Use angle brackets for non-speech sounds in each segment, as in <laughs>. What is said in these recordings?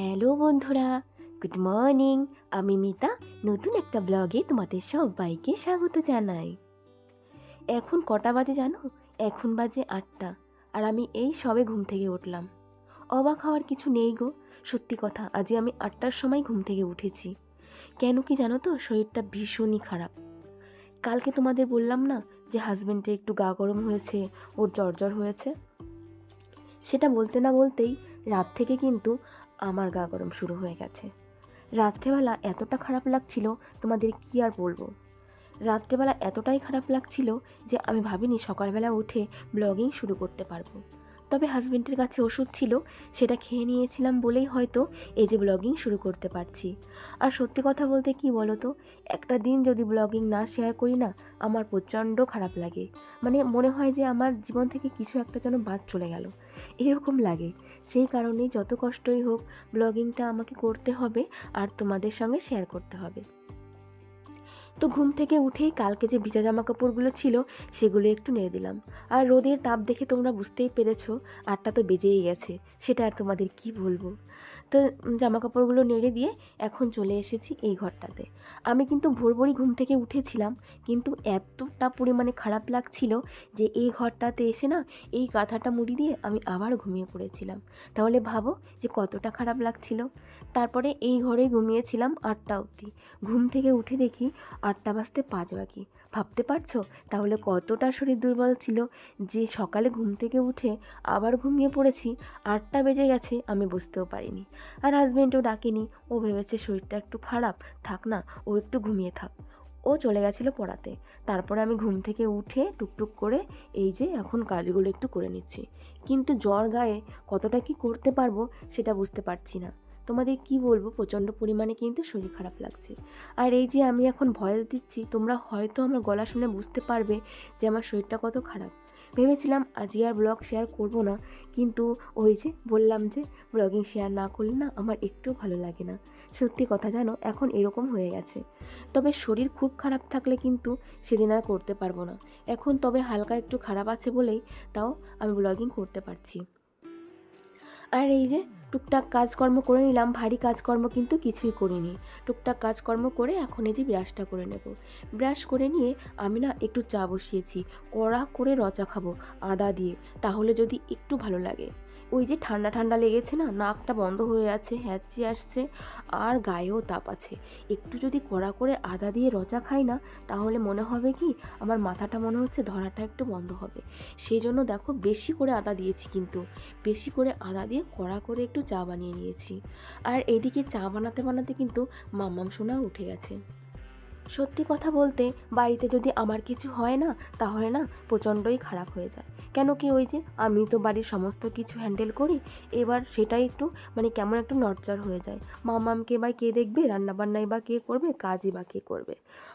Hello বন্ধুরা, good morning. আমি মিতা, নতুন একটা ব্লগে তোমাদের সবাইকে স্বাগত জানাই। এখন কটা বাজে জানো? এখন বাজে আটটা, আর আমি এই সবে ঘুম থেকে উঠলাম। অবাক হওয়ার কিছু নেই গো, সত্যি কথা আজকে আমি আটটার সময় ঘুম থেকে উঠেছি। কেন কি জানো তো, শরীরটা ভীষণই খারাপ। কালকে তোমাদের বললাম না যে হাজবেন্ডের একটু গা গরম হয়েছে, ওর জ্বর জ্বর হয়েছে? সেটা বলতে না বলতেই রাত থেকে কিন্তু আমার গা গরম শুরু হয়ে গেছে। রাত্রেবেলা এতটা খারাপ লাগছিল, তোমাদের কি আর বলব? রাত্রেবেলা এতটাই খারাপ লাগছিল যে আমি ভাবিনি সকালবেলা উঠে ব্লগিং শুরু করতে পারব। তবে হাজব্যান্ডের কাছে ওষুধ ছিল, সেটা খেয়ে নিয়েছিলাম বলেই হয়তো এই যে ব্লগিং শুরু করতে পারছি। আর সত্যি কথা বলতে কি বলো তো একটা দিন যদি ব্লগিং না শেয়ার করি না, আমার প্রচণ্ড খারাপ লাগে। মানে মনে হয় যে আমার জীবন থেকে কিছু একটা যেন বাদ চলে গেল। এরকম লাগে। সেই কারণে যত কষ্টই হোক, ব্লগিংটা আমাকে করতে হবে আর তোমাদের সঙ্গে শেয়ার করতে হবে। তো ঘুম থেকে উঠেই কালকে যে ভিজা জামা কাপড়গুলো ছিল, সেগুলো একটু নেড়ে দিলাম। আর রোদের তাপ দেখে তোমরা বুঝতেই পেরেছ, আটটা তো বেজেই গেছে, সেটা আর তোমাদের কি বলব? তো জামা কাপড়গুলো নেড়ে দিয়ে এখন চলে এসেছি এই ঘরটাতে। আমি কিন্তু ভোর ভোরই ঘুম থেকে উঠেছিলাম, কিন্তু এতটা পরিমাণে খারাপ লাগছিল যে এই ঘরটাতে এসে না এই কাঁথাটা মুড়ি দিয়ে আমি আবার ঘুমিয়ে পড়েছিলাম। তাহলে ভাবো যে কতটা খারাপ লাগছিল। তারপরে এই ঘরে ঘুমিয়েছিলাম আটটা অবধি। ঘুম থেকে উঠে দেখি আটটা বাজতে পাঁচ বাকি। ভাবতে পারছ? তাহলে কতটা শরীর দুর্বল ছিল? যে সকালে ঘুম থেকে উঠে আবার ঘুমিয়ে পড়েছি, আটটা বেজে গেছে, আমি বুঝতেও পারিনি। আর হাজবেন্ডও ডাকেনি, ও ভেবেছে শরীরটা একটু খারাপ। থাক না, ও একটু ঘুমিয়ে থাক। ও চলে গেছিল পড়াতে। তারপরে আমি ঘুম থেকে উঠে টুকটুক করে এই যে এখন কাজগুলো একটু করে নিচ্ছি। কিন্তু জ্বর গায়ে কতটা কি করতে পারব, সেটা বুঝতে পারছি না। তোমাদের কি বলব? প্রচণ্ড পরিমাণে কিন্তু শরীর খারাপ লাগছে। আর এই যে আমি এখন ভয়েস দিচ্ছি, তোমরা হয়তো আমার গলা শুনে বুঝতে পারবে যে আমার শরীরটা কত খারাপ। ভেবেছিলাম আজকে আর ব্লগ শেয়ার করব না, কিন্তু ওই যে বললাম যে ব্লগিং শেয়ার না করলে না আমার একটু ভালো লাগে না। সত্যি কথা জানো, এখন এরকম হয়ে গেছে। তবে শরীর খুব খারাপ থাকলে কিন্তু সেদিন আর করতে পারব না। এখন তবে হালকা একটু খারাপ আছে বলেই তাও আমি ব্লগিং করতে পারছি। আর এই যে টুকটাক কাজকর্ম করে নিলাম, ভারী কাজকর্ম কিন্তু কিছুই করিনি। টুকটাক কাজকর্ম করে এখন এই যে ব্রাশটা করে নেব। ব্রাশ করে নিয়ে আমি না একটু চা বসিয়েছি, কড়া করে রচা খাব, আদা দিয়ে, তাহলে যদি একটু ভালো লাগে। ওই যে ঠান্ডা ঠান্ডা লেগেছে না, নাকটা বন্ধ হয়ে আছে, হ্যাচি আসছে, আর গায়েও তাপ আছে। একটু যদি কড়া করে আদা দিয়ে রচা খাই না, তাহলে মনে হবে কি, আমার মাথাটা মনে হচ্ছে ধরাটা একটু বন্ধ হবে। সেই জন্য দেখো, বেশি করে আদা দিয়েছি কিন্তু, বেশি করে আদা দিয়ে কড়া করে একটু চা বানিয়ে নিয়েছি। আর এদিকে চা বানাতে বানাতে কিন্তু মাম্মাম সোনা উঠে গেছে। সত্যি কথা বলতে বাড়িতে যদি আমার কিছু হয় না, তাহলে না প্রচণ্ডই খারাপ হয়ে যায়। কেন কি ওই যে আমি তো বাড়ির সমস্ত কিছু হ্যান্ডেল করি, এবার সেটাই একটু মানে কেমন একটু নড়চড় হয়ে যায়। মামামকে বা কে দেখবে রান্নাবান্নাই বা কে করবে, কাজই বা কে করবে।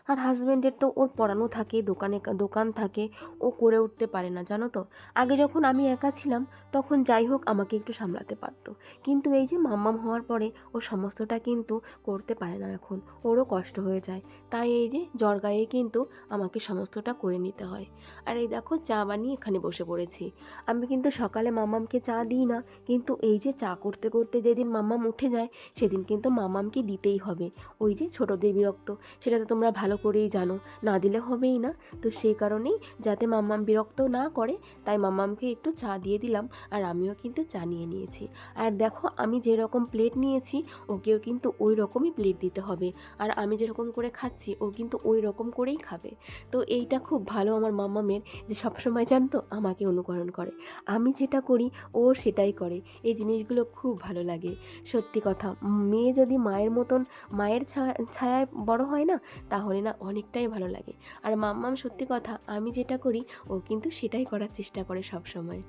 আর হাজব্যান্ডের তো ওর পড়ানো থাকে, দোকানে দোকান থাকে, ও করে উঠতে পারে না, জানো তো? আগে যখন আমি একা ছিলাম, তখন যাই হোক আমাকে একটু সামলাতে পারতো। কিন্তু এই যে মাম্মাম হওয়ার পরে ও সমস্তটা কিন্তু করতে পারে না এখন, ওরও কষ্ট হয়ে যায়। তাই এই যে জ্বর গায়ে কিন্তু আমাকে সমস্তটা করে নিতে হয়। আর এই দেখো চা বানিয়ে এখানে বসে পড়েছি। আমি কিন্তু সকালে মামামকে চা দিই না, কিন্তু এই যে চা করতে করতে যেদিন মামাম উঠে যায়, সেদিন কিন্তু মামামকে দিতেই হবে। ওই যে ছোটোদের বিরক্ত সেটা তো তোমরা ভালো করেই জানো, না দিলে হবেই না। তো সেই কারণেই যাতে মাম্মাম বিরক্ত না করে, তাই মাম্মামকে একটু চা দিয়ে দিলাম, আর আমিও কিন্তু চা নিয়ে নিয়েছি। আর দেখো আমি যেরকম প্লেট নিয়েছি, ওকেও কিন্তু ওই রকমই প্লেট দিতে হবে। আর আমি যেরকম করে খাচ্ছি ও কিন্তু ওই রকম করেই খাবে। তো এইটা খুব ভালো আমার মাম্মামের যে সবসময় জানতো, আমাকে অনুকরণ করে। আমি যেটা করি, ও সেটাই করে। এই জিনিসগুলো খুব ভালো লাগে। সত্যি কথা, মেয়ে যদি মায়ের মতন, মায়ের ছায়ায় বড় হয় না, তাহলে না অনেকটাই ভালো লাগে। আর মাম্মাম সত্যি কথা, আমি যেটা করি, ও কিন্তু সেটাই করার চেষ্টা করে সব সময়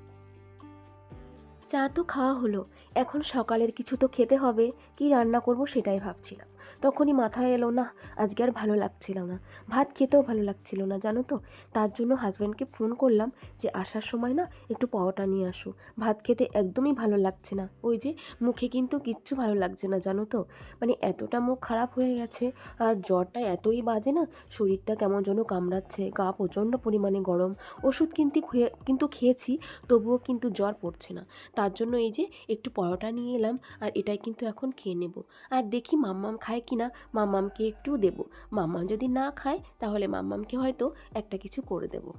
চা তো খাওয়া হলো, এখন সকালের কিছু তো খেতে হবে, কি রান্না করব সেটাই ভাবছিলাম। তখনই মাথায় এলো না, আজকে আর ভালো লাগছিল না। ভাত খেতেও ভালো লাগছিল না, জানো তো? তার জন্য হাজব্যান্ডকে ফোন করলাম যে, আসার সময় না একটু পাওয়াটা নিয়ে আসো। ভাত খেতে একদমই ভালো লাগছে না। ওই যে, মুখে কিন্তু কিচ্ছু ভালো লাগছে না, জানো তো? মানে এতটা মুখ খারাপ হয়ে গেছে, আর জ্বরটা এতই বাজে না, শরীরটা কেমন যেন কামড়াচ্ছে, গা প্রচণ্ড পরিমাণে গরম। ওষুধ কিন্তু কিন্তু খেয়েছি, তবুও কিন্তু জ্বর পড়ছে না। তার জন্য এই যে, একটু পরোটা নিয়ে এলাম, আর এটাই কিন্তু এখন খেয়ে নেব। আর দেখি মাম্মাম খায় কি না মাম্মামকে একটু দেবো। মাম্মাম যদি না খায়, তাহলে মাম্মামকে হয়তো একটা কিছু করে দেবো।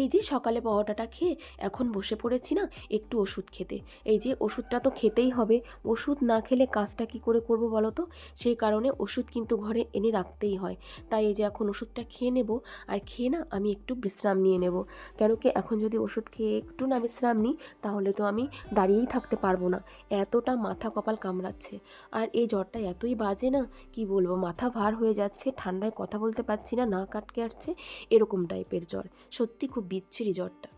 এই যে সকালে পরোটাটা খেয়ে এখন বসে পড়েছি না, একটু ওষুধ খেতে। এই যে ওষুধটা তো খেতেই হবে, ওষুধ না খেলে কাজটা কি করে করব বলো তো? সেই কারণে ওষুধ কিন্তু ঘরে এনে রাখতেই হয়। তাই এই যে এখন ওষুধটা খেয়ে নেব, আর খেয়ে না আমি একটু বিশ্রাম নিয়ে নেব। কেন কি এখন যদি ওষুধ খেয়ে একটু না বিশ্রাম নিই, তাহলে তো আমি দাঁড়িয়েই থাকতে পারব না। এতটা মাথা কপাল কামড়াচ্ছে। আর এই জ্বরটা এতই বাজে না, কি বলব, মাথা ভার হয়ে যাচ্ছে, ঠান্ডায় কথা বলতে পারছি না না কাটকে আসছে, এরকম টাইপের জ্বর। সত্যি খুব বিচ্ছিরি জ্বরটা।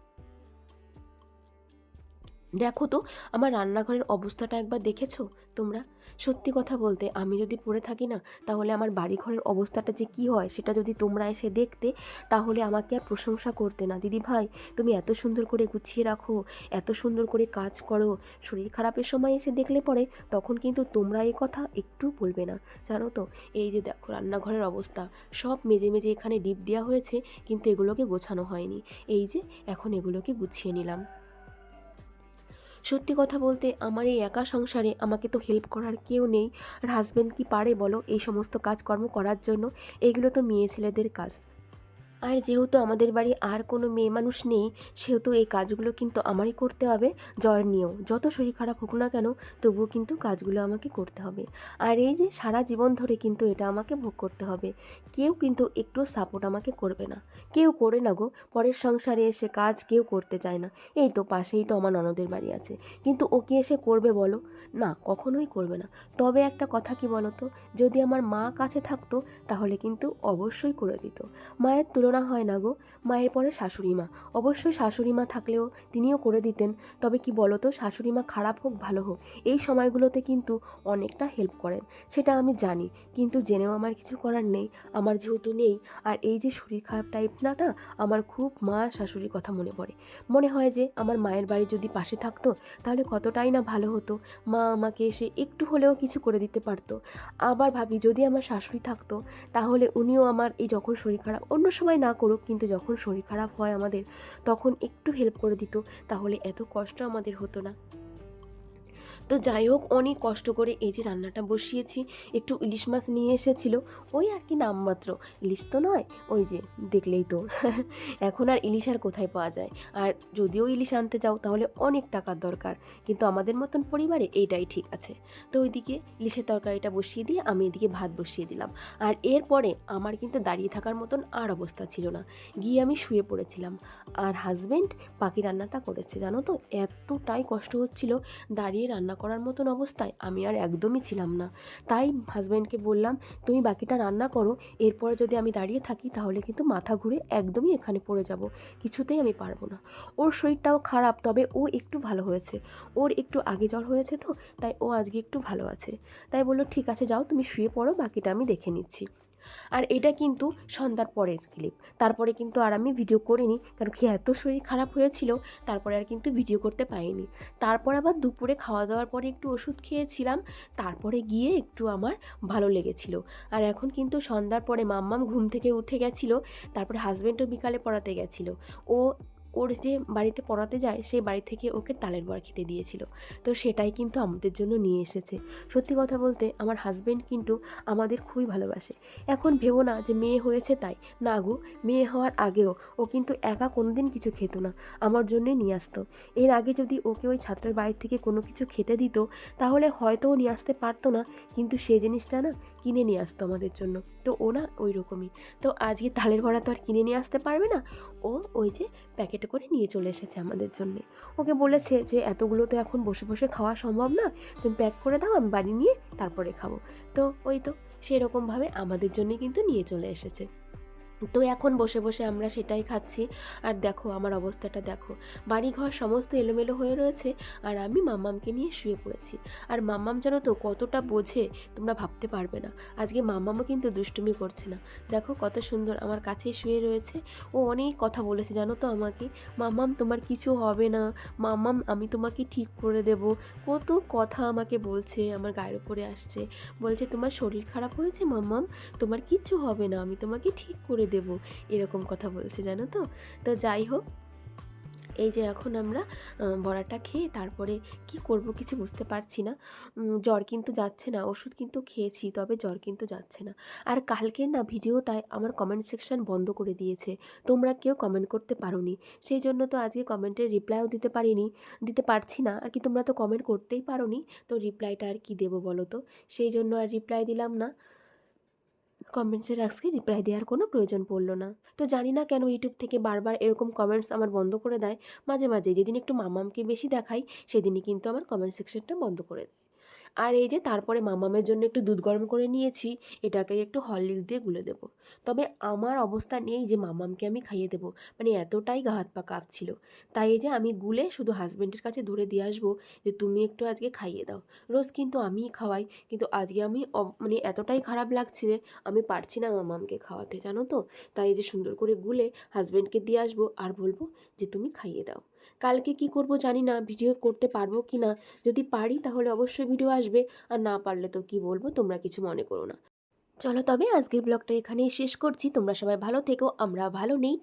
দেখো তো, আমার রান্নাঘরের অবস্থাটা একবার দেখেছ? তোমরা? সত্যি কথা বলতে, আমি যদি পড়ে থাকি না, তাহলে আমার বাড়ি ঘরের অবস্থাটা যে কি হয়, সেটা যদি তোমরা এসে দেখতে, তাহলে আমাকে আর প্রশংসা করতে না। দিদি ভাই, তুমি এত সুন্দর করে গুছিয়ে রাখো, এত সুন্দর করে কাজ করো, শরীর খারাপের সময় এসে দেখলে পরে, তখন কিন্তু তোমরা এই কথা একটু বলবে না। জানো তো? এই যে দেখো, রান্নাঘরের অবস্থা, সব মেজে মেজে এখানে ডিপ দেওয়া হয়েছে, কিন্তু এগুলোকে গোছানো হয়নি। এই যে, এখন এগুলোকে গুছিয়ে নিলাম। সত্যি কথা বলতে আমার এই একা সংসারে আমাকে তো হেল্প করার কেউ নেই। আর হাজব্যান্ড কি পারে বলো? এই সমস্ত কাজকর্ম করার জন্য এগুলো তো মেয়ে ছেলেদের কাজ। আর যেহেতু আমাদের বাড়ি আর কোনো মেয়ে মানুষ নেই, সেহেতু এই কাজগুলো কিন্তু আমারই করতে হবে। জ্বর নিয়েও। যত শরীর খারাপ হোক না কেন, তবুও কিন্তু কাজগুলো আমাকে করতে হবে। আর এই যে সারা জীবন ধরে কিন্তু এটা আমাকে ভোগ করতে হবে। কেউ কিন্তু একটু সাপোর্ট আমাকে করবে না। কেউ করে না গো। পরের সংসারে এসে কাজ কেউ করতে চায় না। এই তো পাশেই তো আমার ননদের বাড়ি আছে। কিন্তু ও কি এসে করবে বলো? না, কখনোই করবে না। তবে একটা কথা কি বলো তো? যদি আমার মা কাছে থাকতো, তাহলে কিন্তু অবশ্যই করে দিত। মায়ের তুলনা হয় না গো। মায়ের পরে শাশুড়ি মা। অবশ্যই শাশুড়ি মা থাকলেও তিনিও করে দিতেন। তবে কি বলো তো শাশুড়ি মা খারাপ হোক, ভালো হোক, এই সময়গুলোতে কিন্তু অনেকটা হেল্প করেন। সেটা আমি জানি। কিন্তু জেনেও আমার কিছু করার নেই, আমার যেহেতু নেই, আর এই যে শরীর খারাপ টাইপ না না আমার খুব মা শাশুড়ির কথা মনে পড়ে। মনে হয় যে আমার মায়ের বাড়ি যদি পাশে থাকতো, তাহলে কতটাই না ভালো হতো। মা আমাকে এসে একটু হলেও কিছু করে দিতে পারতো। আবার ভাবি, যদি আমার শাশুড়ি থাকতো, তাহলে উনিও আমার এই যখন শরীর খারাপ, অন্য সময় না করুক, কিন্তু যখন শরীর খারাপ হয় আমাদের, তখন একটু হেল্প করে দিত, তাহলে এত কষ্ট আমাদের হতো না। তো যাই হোক, অনেক কষ্ট করে এই যে রান্নাটা বসিয়েছি। একটু ইলিশ মাছ নিয়ে এসেছিল। ওই আর কি নামমাত্র। ইলিশ তো নয়, ওই যে দেখলেই তো। <laughs> এখন আর ইলিশ আর কোথায় পাওয়া যায়? আর যদিও ইলিশ আনতে যাও, তাহলে অনেক টাকার দরকার। কিন্তু আমাদের মতন পরিবারে এইটাই ঠিক আছে। তো ওইদিকে ইলিশের তরকারিটা বসিয়ে দিয়ে আমি এদিকে ভাত বসিয়ে দিলাম। আর এরপরে আমার কিন্তু দাঁড়িয়ে থাকার মতন আর অবস্থা ছিল না। গিয়ে আমি শুয়ে পড়েছিলাম। আর হাজবেন্ড পাখি রান্নাটা করেছে। জানো তো, এতটাই কষ্ট হচ্ছিল দাঁড়িয়ে রান্না করার মতন অবস্থায় আমি আর একদমই ছিলাম না। তাই হাজব্যান্ডকে বললাম, তুমি বাকিটা রান্না করো, এরপরে যদি আমি দাঁড়িয়ে থাকি তাহলে কিন্তু মাথা ঘুরে একদমই এখানে পড়ে যাব। কিছুতেই আমি পারব না। ওর শরীরটাও খারাপ, তবে ও একটু ভালো হয়েছে। ওর একটু আগে জ্বর হয়েছে তো, তাই ও আজকে একটু ভালো আছে। তাই বলল, ঠিক আছে, যাও, তুমি শুয়ে পড়ো, বাকিটা আমি দেখে নিচ্ছি। আর এটা কিন্তু সন্ধ্যার পরের ক্লিপ তারপরে কিন্তু আর আমি ভিডিও করিনি, কারণ কি এত শরীর খারাপ হয়েছিল, তারপরে আর কিন্তু ভিডিও করতে পারিনি। তারপর আবার দুপুরে খাওয়া দাওয়ার পরে একটু ওষুধ খেয়েছিলাম, তারপরে গিয়ে একটু আমার ভালো লেগেছিল। আর এখন কিন্তু সন্ধ্যার পরে মাম্মাম ঘুম থেকে উঠে গেছিল, তারপরে হাজব্যান্ডও বিকালে পড়াতে গেছিল। ও ওর যে বাড়িতে পড়াতে যায়, সেই বাড়ি থেকে ওকে তালের বড়া খেতে দিয়েছিল। তো সেটাই কিন্তু আমাদের জন্য নিয়ে এসেছে। সত্যি কথা বলতে আমার হাজব্যান্ড কিন্তু আমাদের খুবই ভালোবাসে। এখন ভেবো না যে মেয়ে হয়েছে তাই। না গো, মেয়ে হওয়ার আগেও ও কিন্তু একা কোনোদিন কিছু খেত না। আমার জন্যই নিয়ে আসতো। এর আগে যদি ওকে ওই ছাত্রের বাড়ি থেকে কোনো কিছু খেতে দিত, তাহলে হয়তো ও নিয়ে আসতে পারতো না। কিন্তু সে জিনিসটা না কিনে নিয়ে আসতো আমাদের জন্য। তো ও না ওই রকমই তো আজকে তালের বড়া তো আর কিনে নিয়ে আসতে পারবে না। ও ওই যে প্যাকেটে করে নিয়ে চলে এসেছে আমাদের জন্যে। ওকে বলেছে যে, এতগুলো তো এখন বসে বসে খাওয়া সম্ভব না। তুমি প্যাক করে দাও, আমি বাড়ি নিয়ে তারপরে খাব। তো ওই তো, সেরকমভাবে আমাদের জন্যে কিন্তু নিয়ে চলে এসেছে। তো এখন বসে বসে আমরা সেটাই খাচ্ছি। আর দেখো, আমার অবস্থাটা দেখো। বাড়িঘর সমস্ত এলোমেলো হয়ে রয়েছে আর আমি মাম্মামকে নিয়ে শুয়ে পড়েছি। আর মাম্মাম জানো তো কতটা বোঝে, তোমরা ভাবতে পারবে না। আজকে মাম্মামও কিন্তু দুষ্টুমি করছে না। দেখো কত সুন্দর আমার কাছেই শুয়ে রয়েছে। ও অনেক কথা বলেছে জানো তো আমাকে। মাম্মাম, তোমার কিছু হবে না। মাম্মাম, আমি তোমাকে ঠিক করে দেব। কত কথা আমাকে বলছে, আমার গায়ের উপরে আসছে। বলছে, তোমার শরীর খারাপ হয়েছে মাম্মাম? তোমার কিচ্ছু হবে না। আমি তোমাকে ঠিক করে দেব, এরকম কথা বলছে, জানো তো? তো যাই হোক, এই যে এখন আমরা বড়াটা খেয়ে তারপরে কি করব কিছু বুঝতে পারছি না। জ্বর কিন্তু যাচ্ছে না, ওষুধ কিন্তু খেয়েছি, তবে জ্বর কিন্তু যাচ্ছে না। আর কালকের না ভিডিওটায় আমার কমেন্ট সেকশন বন্ধ করে দিয়েছে, তোমরা কেউ কমেন্ট করতে পারোনি। সেই জন্য তো আজকে কমেন্টের রিপ্লাইও দিতে পারিনি, দিতে পারছি না, আর কি তোমরা তো কমেন্ট করতেই পারোনি, তো রিপ্লাইটা আর কি দেবো বলো তো? সেই জন্য আর রিপ্লাই দিলাম না। কমেন্টসের আজকে রিপ্লাই দেওয়ার কোনো প্রয়োজন পড়ল না। তো জানি না কেন ইউটিউব থেকে বারবার এরকম কমেন্টস আমার বন্ধ করে দেয়। মাঝে মাঝে যেদিন একটু মামামকে বেশি দেখাই, সেদিনই কিন্তু আমার কমেন্ট সেকশনটা বন্ধ করে দেয়। আর এই যে তারপরে মামামের জন্য একটু দুধ গরম করে নিয়েছি, এটাকে একটু হরলিক্স দিয়ে গুলে দেবো। তবে আমার অবস্থা নেই যে মামামকে আমি খাইয়ে দেবো মানে এতটাই গা হাত পা কাঁপছিল। তাই এই যে আমি গুলে শুধু হাজব্যান্ডের কাছে ধরে দিয়ে আসব যে তুমি একটু আজকে খাইয়ে দাও। রোজ কিন্তু আমিই খাওয়াই, কিন্তু আজকে আমি মানে এতটাই খারাপ লাগছে আমি পারছি না মামামকে খাওয়াতে, জানো তো? তাই যে সুন্দর করে গুলে হাজব্যান্ডকে দিয়ে আসব আর বলব যে তুমি খাইয়ে দাও। কালকে কি করব জানি না, ভিডিও করতে পারব কি না। যদি পারি তাহলে অবশ্যই ভিডিও আসবে, আর না পারলে তো কি বলব, তোমরা কিছু মনে করো না। চলো তবে আজকের ব্লগটা এখানেই শেষ করছি, তোমরা সবাই ভালো থেকো, আমরা ভালো নেই